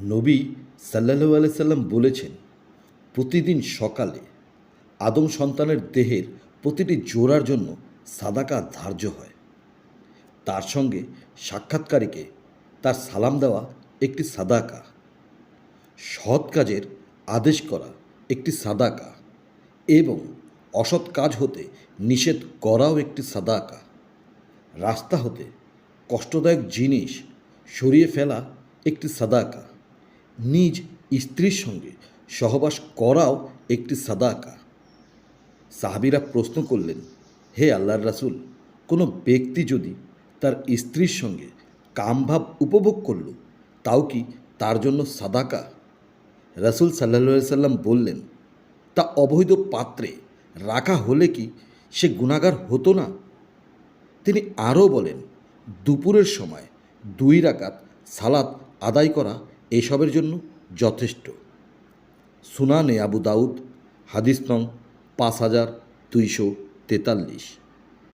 নবী সাল্লাহু আলাই সাল্লাম বলেছেন, প্রতিদিন সকালে আদম সন্তানের দেহের প্রতিটি জোড়ার জন্য সাদাকা ধার্য হয়। তার সঙ্গে সাক্ষাৎকারীকে তার সালাম দেওয়া একটি সাদাকা। সৎ কাজের আদেশ করা একটি সাদাকা। এবং অসৎ কাজ হতে নিষেধ করাও একটি সাদাকা। রাস্তা হতে কষ্টদায়ক জিনিস সরিয়ে ফেলা একটি সাদাকা। নিজ স্ত্রীর সঙ্গে সহবাস করাও একটি সাদাকা। সাহাবিরা প্রশ্ন করলেন, হে আল্লাহর রাসূল, কোনো ব্যক্তি যদি তার স্ত্রীর সঙ্গে কামভাব উপভোগ করল, তাও কি তার জন্য সাদাকা? রাসূল সাল্লা সাল্লাম বললেন, তা অবৈধ পাত্রে রাখা হলে কি সে গুণাগার হতো না? তিনি আরও বলেন, দুপুরের সময় দুই রাকাত সালাত আদায় করা এসবের জন্য যথেষ্ট। সুনানে আবু দাউদ হাদিস নং পাঁচ হাজার দুইশো তেতাল্লিশ।